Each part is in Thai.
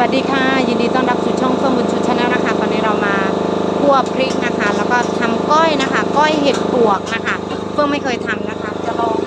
วัสดีค่ะ ยินดีต้อนรับสู่ช่องเฟื่องบุญชูชาแนลนะคะ ตอนนี้เรามาคั่วพริกนะคะ แล้วก็ทำก้อยนะคะ ก้อยเห็ดปวกนะคะ เฟื่องไม่เคยทำนะคะ จะลอง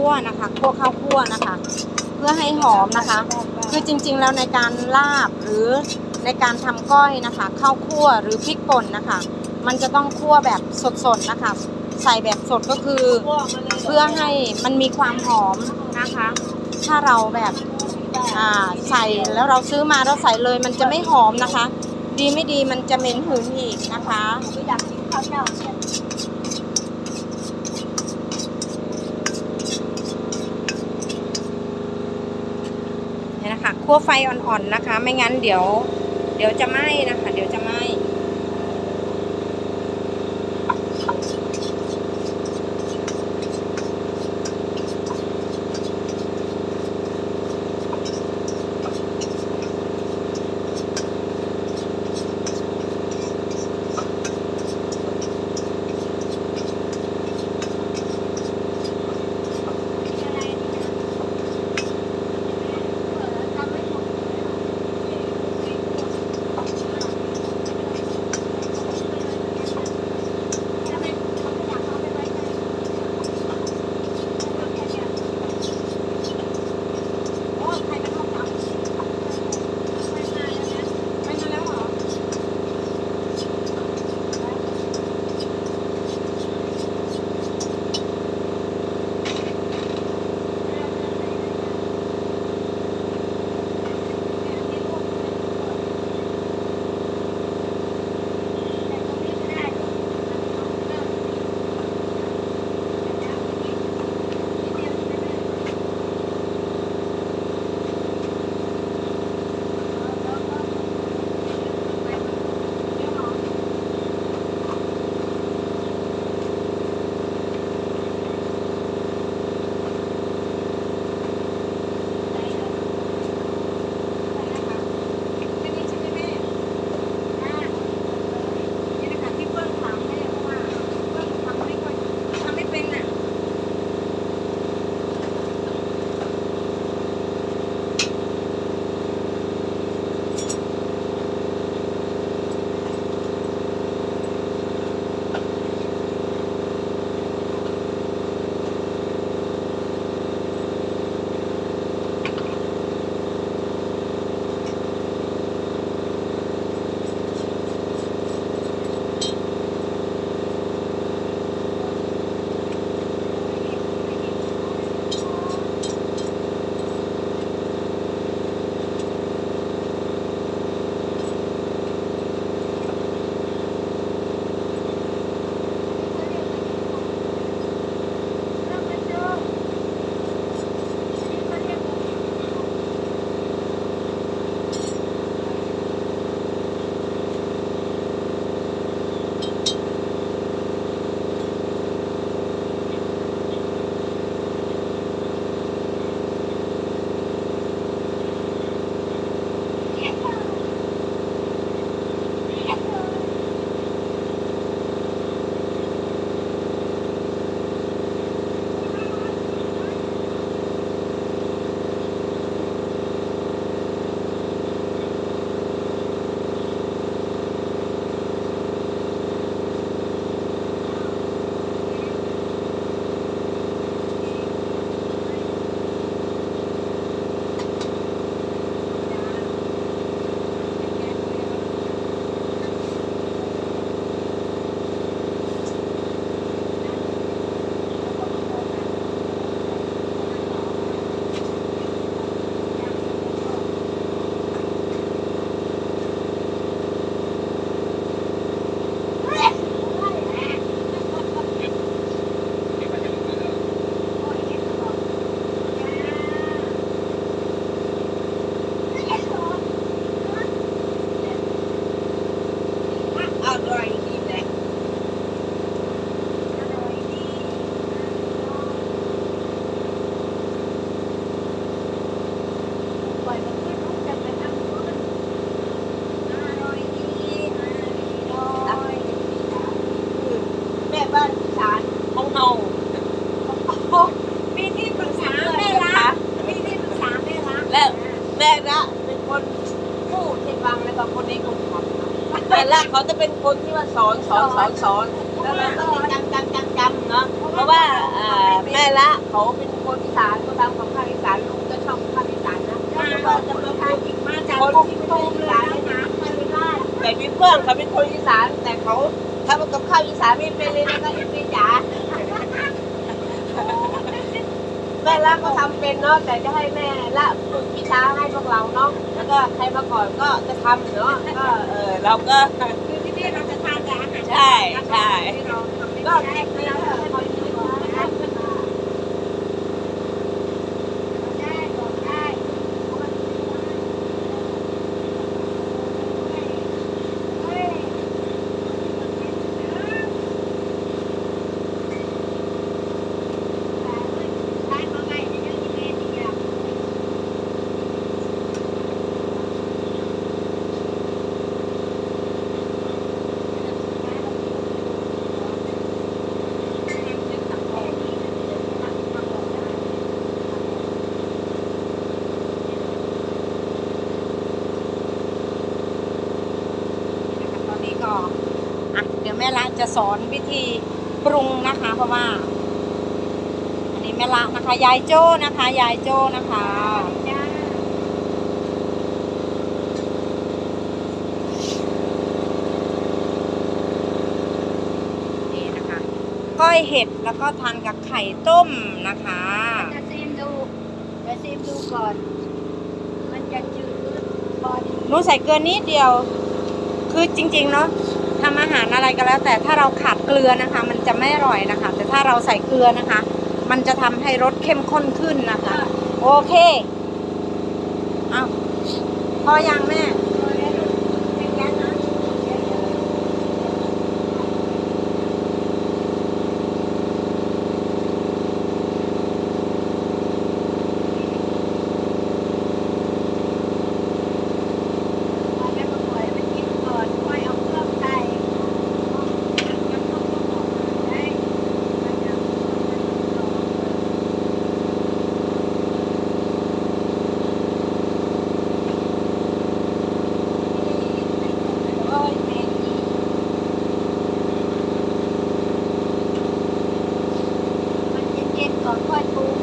คั่วนะคะคั่วข้าวคั่วนะคะ เพื่อให้หอมนะคะ คือจริงๆแล้วในการลาบหรือในการทำก้อยนะคะข้าวคั่วหรือพริกป่นนะคะ มันจะต้องคั่วแบบสดๆนะคะ ใส่แบบสดก็คือ เพื่อให้มันมีความหอมนะคะ ถ้าเราแบบอ่าใส่แล้วเราซื้อมาแล้วใส่เลยมันจะไม่หอมนะคะ ดีไม่ดีมันจะเหม็นหืนอีกนะคะอยากกินข้าวเจ้า นะคะคั่วไฟอ่อนๆนะคะ ไม่งั้นเดี๋ยว เดี๋ยวจะไหม้นะคะ เดี๋ยวจะไหม้ จะเป็นคนที่ว่าสอนสอนสอนสอนแล้วเราก็จำจำจำจำเนาะเพราะว่าเอ่อแม่ละเขาเป็นคนอีสานเขาทำของภาคอีสานลุงก็ชอบภาคอีสานนะแล้วก็จะมาพูดมาจากคนกรุงที่โทไม่มใช่อีเลยสานนะเลยคะนะแต่พี่เพื่อนเขาเป็นคนอีสานแต่เขาทำกับข้าวอีสานไม่เป็นเลยนะคะอีเป็นจ๋าแม่ละก็ทำเป็นเนาะแต่จะให้แม่ละฝึกวิชาให้พวกเราเนาะแล้วก็ใครมาก่อนก็จะทำเนาะก็เออเราก็ ใช่ใช่ก็ได้แค่นี้ค่ะพอดีนะคะ ตอนนี้ก็อะเดี๋ยวแม่ละ จะสอนวิธีปรุงนะคะ เพราะว่า อันนี้แม่ละนะคะ ยายโจ้นะคะ ยายโจ้นะคะนี่นะคะ ก้อยเห็ดแล้วก็ทานกับไข่ต้มนะคะจะซีมดูจะซีมดูก่อน มันจะจืดพอดีหนูใส่เกลือนิดเดียว คือจริง ๆ เนาะ ทำอาหารอะไรก็แล้ว แต่ถ้าเราขาดเกลือนะคะ มันจะไม่อร่อยนะคะ แต่ถ้าเราใส่เกลือนะคะ มันจะทำให้รสเข้มข้นขึ้นนะคะ โอเคเอาพอยังแม่ มันจะมาปล่อยมันกินก่อนค่อยเอาเครื่องใส่ได้มันจะโอ้ยแม่นี่มันเย็นๆก่อนค่อยปรุง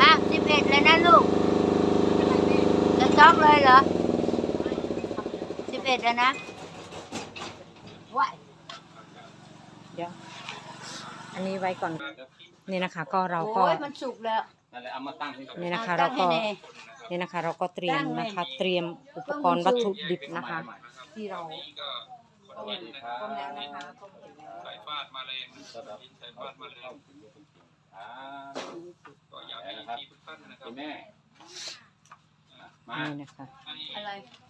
อะสิบเอ็ดเลยนะลูก จะช็อกเลยเหรอสิบเอ็ด แล้วนะว้ายเดี๋ยว อันนี้ไว้ก่อน นี่นะคะ ก็เราก็ โอ้ยมันสุกแล้วนั่นแหละเอามาตั้งให้ก่อนนี่นะคะอเราตั้งให้ก็แน่ นี่นะคะ เราก็เตรียมนะคะ เตรียมอุปกรณ์ต้วัองตมีสูถุตรดิบนะคะ ที่เราสวัสดีครับต้มแล้วนะคะต้มเสร็จแล้ว สายฟาดมาแรงนะครับสายฟาดมาแรงอ่าก็อยากให้ทีทุกท่านนะครับแม่มานี่นะคะ อะไรมา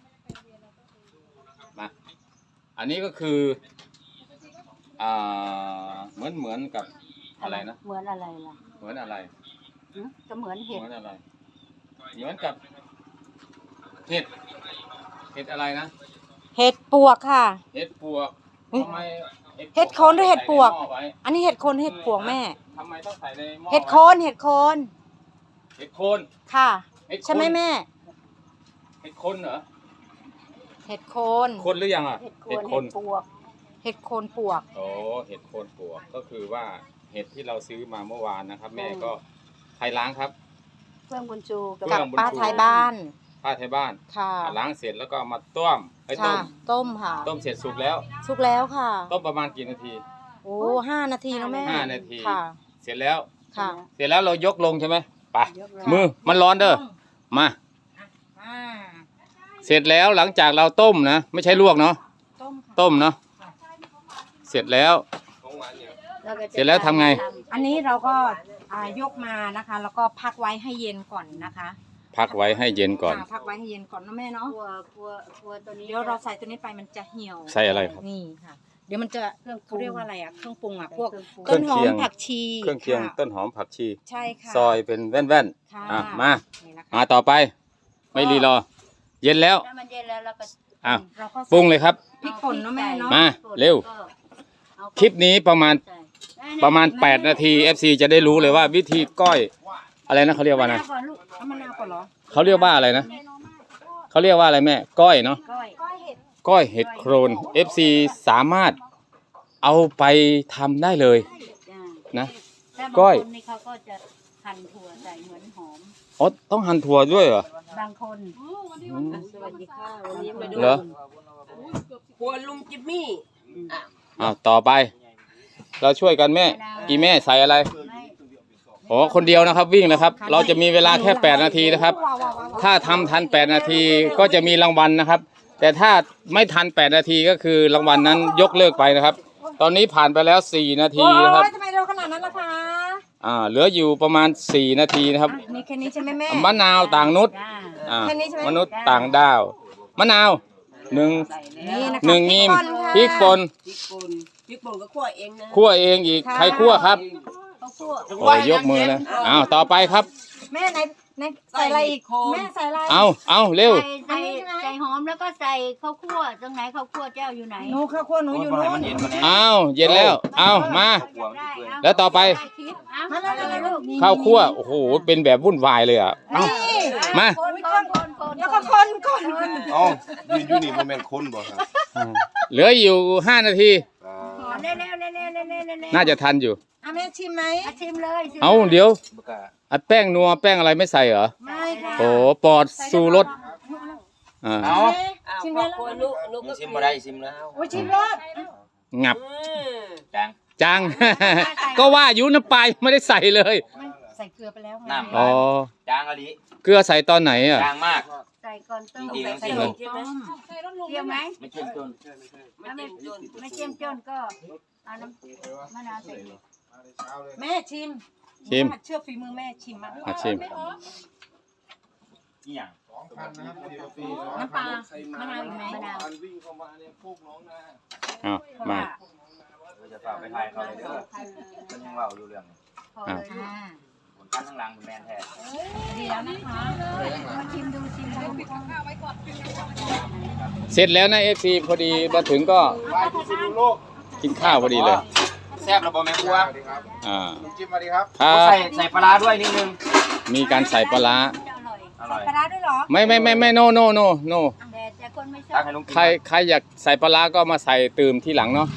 อันนี้ก็คืออ่าเหมือนเหมือนกับอะไรนะ เหมือนอะไรล่ะเหมือนอะไรหึก็เหมือนเห็ดเหมือนอะไร เหมือนกับเห็ดเห็ดอะไรนะเห็ดปวกค่ะ เห็ดปวกเฮ้ยทำไมเห็ดโคนหรือเห็ดปวก ใส่ในหม้อไอันนี้เห็ดโคนเห็ดปวกแม่ ทำไมต้องใส่ในหม้อเห็ดโคนเห็ดโคนเห็ดโคนค่ะ เห็ดโคนใช่ไหมแม่ เห็ดโคนเหรอ เห็ดโคนคนหรือยังอะ เห็ดโคนเห็ดปวกเห็ดโคนปวก โอ้เห็ดโคนปวกก็คือว่าเห็ดที่เราซื้อมาเมื่อวานนะครับ แม่ก็ใครล้างครับเพื่อนบุญชูกับเพื่กับอนบุญป้าชูท้ายบ้าน ป้าไทยบ้านค่ะล้างเสร็จแล้วก็เอามาต้มไปต้ค่ะมต้มค่ะ ต้มเสร็จสุกแล้ว สุกแล้วค่ะ ต้มประมาณกี่นาที โอ้ห้านาทีนะแม่ห้านาที ค่ะ เสร็จแล้ว ค่ะ เสร็จแล้วเรายกลงใช่ไหมไปยกเลยมือมันร้อนเด้อมา อ่า เสร็จแล้วหลังจากเราต้มนะไม่ใช่ลวกเนาะต้มค่ะต้มเนาะเสร็จแล้วก็จะเสร็จแล้วทำไง อันนี้เราก็อ่ายกมานะคะ แล้วก็พักไว้ให้เย็นก่อนนะคะพักไว้ให้เย็นก่อน ค่ะพักไว้ให้เย็นก่อนนะแม่เนาะกลัวกลัวกลัวตัวนี้เดี๋ยวเราใส่ตัวนี้ไปมันจะเหี่ยวใส่อะไรครับ นี่ค่ะ เดี๋ยวมันจะเครื่องปรุเขางเรียกว่าอะไรอะเครื่องปรุงอะพวกเครื่ต้อนงหอเคีมยง ผักชีเครื่องเคียงค่ะต้นหอมผักชี ใช่ค่ะซอยเป็นแว่นค่ะอะมา นี่นะคะๆมาต่อไป ไม่รีรอ เย็นแล้ว ถ้ามันเย็นแล้วเราก็อ้าวเราก็ปรุงเลยครับ พริกป่นเนาะแม่เนาะมาเร็วคลิปนี้ประมาณใส่ประมาณ 8 นาที FC จะได้รู้เลยว่าวิธีก้อยอะไรนะเขาเรียกว่านะก่อนลูกเอามะนาวก่อนเหรอเขาเรียกว่าอะไรนะเขาเรียกว่าอะไรแม่ก้อยเนาะก้อยก้อยเห็ดก้อยเห็ดโครน FC สามารถเอาไปทำได้เลยจ้านะถ้าบางก้อย คนนี่เขาก็จะหั่นถั่วใส่เหมือนหอมอ๋อต้องหั่นถั่วด้วยเหรอ บางคนอืมสวัสดีค่ะ วันนี้มาดูเหรอครัวลุงจิมมี่อ้าวต่อไป เราช่วยกันแม่ อีแม่ใส่อะไรไม่อ๋อคนเดียวนะครับวิ่งนะครับ เราจะมีเวลาแค่ 8 นาทีนะครับว้าวว้าวว้าวถ้าทำทัน 8 นาทีก็จะมีรางวัลนะครับ แต่ถ้าไม่ทัน 8 นาทีก็คือรางวัลนั้นยกเลิกไปนะครับ ตอนนี้ผ่านไปแล้ว 4 นาทีนะครับโอ้ยทำไมเร็วขนาดนั้นล่ะคะ อ่าเหลืออยู่ประมาณ 4 นาทีนะครับอะมีแค่นี้ใช่ไหมแม่มะนาวต่างนุษย์จ้า อ่าแค่นี้ใช่ไหม มนุษย์ต่างดาวมะนาวหนึ่งใส่แล้นี่วนะคะหนึ่งงีมพพริริกกป่ป่นนพริกป่นพริกป่นก็คั่วเองนะคั่วเองอีกใครคั่วครับเขาคั่วโอ้ยยกมือเลยอ้าวต่อไปครับ แม่ไหน ไหนใส่อะไรอีกแม่ใส่อะไรเอาเอาเร็วใส่ใส่ใส่หอมแล้วก็ใส่ข้าวคั่วตรงไหนข้าวคั่วเจ้าอยู่ไหนหนูข้าวคั่วหนูอยู่นู่น เอาเย็นแล้ว เอามา แล้วต่อไป มาเลยลูก ข้าวคั่วโอ้โหเป็นแบบวุ่นวายเลยอะเอา นี่มา คนคนคนคนแล้วก็คนก่อนอ๋ออยู่อยู่นี่บ่แม่นคนบ่ครับเหลืออยู่5นาที อ่า เร็วเร็วเร็วเร็วเร็วเร็วเร็ว น่าจะทันอยู่ อะแม่ชิมไหมอะชิมเลยชิมเอาเดี๋ยวอัดแป้งนัวแป้งอะไรไม่ใส่เหรอไม่ค่ะโอ้ปอดสูรสอ่าเอาแม่อ้าวชิมพอแล้วครัวนุนุก็ชิมบ่ได้ชิมแล้วโอ้ยชิมรสงับอืมจัง ก็ว่าอยุน้ำปลายไม่ได้ใส่เลยมันใส่เกลือไปแล้วไงน้ำอ๋อจางอะลิเกลือใส่ตอนไหนอะจางมากใส่ก่อนต้มจริงๆใส่จริงต้มเกี่ยวไหมไม่เข้มจนไม่เต็มจนไม่เจียมจนก็เอาน้ำมะนาวใส่ แม่ชิมชิม เชื่อฝีมือแม่ชิมอะมาชิมอีหยังน้ำปลามะนาวอีกไหมมะนาวเอามา เราจะฝากไปทายเขาเลยเด้อมันยังเว้าอยู่เรื่องนี้พอเลยลูกอ่าผลการทั้งหลังมันแม่นแท้ดีแล้วนะคะมาชิมดูชิมดูเสร็จแล้วนะเอฟซีพอดีมาถึงก็กินข้าวพอดีเลยแซ่บแล้วบ่แม่ครัวอ่าจิ้มมาดีครับครับใส่ใส่ปลาร้าด้วยนิดนึง มีการใส่ปลาร้าอร่อยอร่อยปลาร้าด้วยเหรอไม่ไม่ไม่ไม่โนโนโนโนแต่แต่คนไม่ชอตับกให้ลุงกินใครใครอยากใส่ปลาร้าก็มาใส่ตื่มที่หลังเนาะ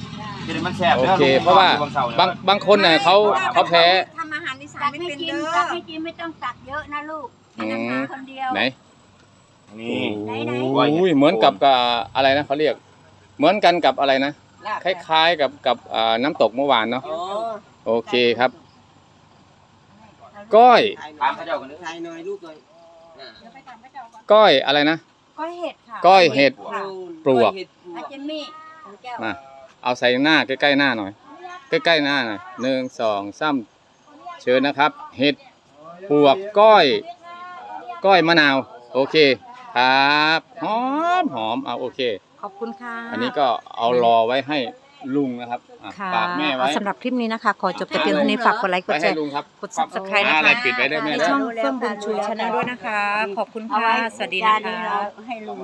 กินให้มันแซ่บโอด้เคลุงเพราะว่าวันเสร์เนี่ยบางบางคนเนี่ยเขาเขาแพ้ ทำอาหารอีสานตักไม่ให้เป็นกินเด้อตักให้กินไม่ต้องตักเยอะนะลูกอืมคนเดียว ไหนนี่ไหนโอ้ยเหมือนกับกับอะไรนะเขาเรียก เหมือนกันกับอะไรนะ ลาบคล้ายๆกับกับอ่าน้ำตกเมื่อวานเนาะอ๋อโอเคครับ ก้อยถามเขาเจ้ากันเด้อถ่ายหน่อยลูกหน่อยอ่าก้อยอะไรนะ ก้อยเห็ดค่ะก้อยเห็ด ค่ะปลวก เห็ดปลวอากเจมมี่ของแก้วมา เอาใส่หน้าใกล้ๆหน้าหน่อย ใกล้ๆหน้าหน่อยหนึ่งสองสามเชิญนะครับ เห็ดปวกก้อย ก้อยมะนาว โอเค ครับ หอมหอมเอาโอเค ขอบคุณค่ะอันนี้ก็เอารอไว้ให้ลุงนะครับอะค่ะฝากแม่ไว้สำหรับคลิปนี้นะคะ ขอจบแต่เพียงเท่านี้ฝากกดไลค์กดไว้แชให้ร์ลุงครับกด subscribe อ่านะอะไรคะปิดไว้ด้วยแม่ในเด้อช่องเฟื่องบุญชูชาแนลด้วยนะคะ ขอบคุณเอาค่ะไว้สวัสดีจานะนี้คะเราให้ลุง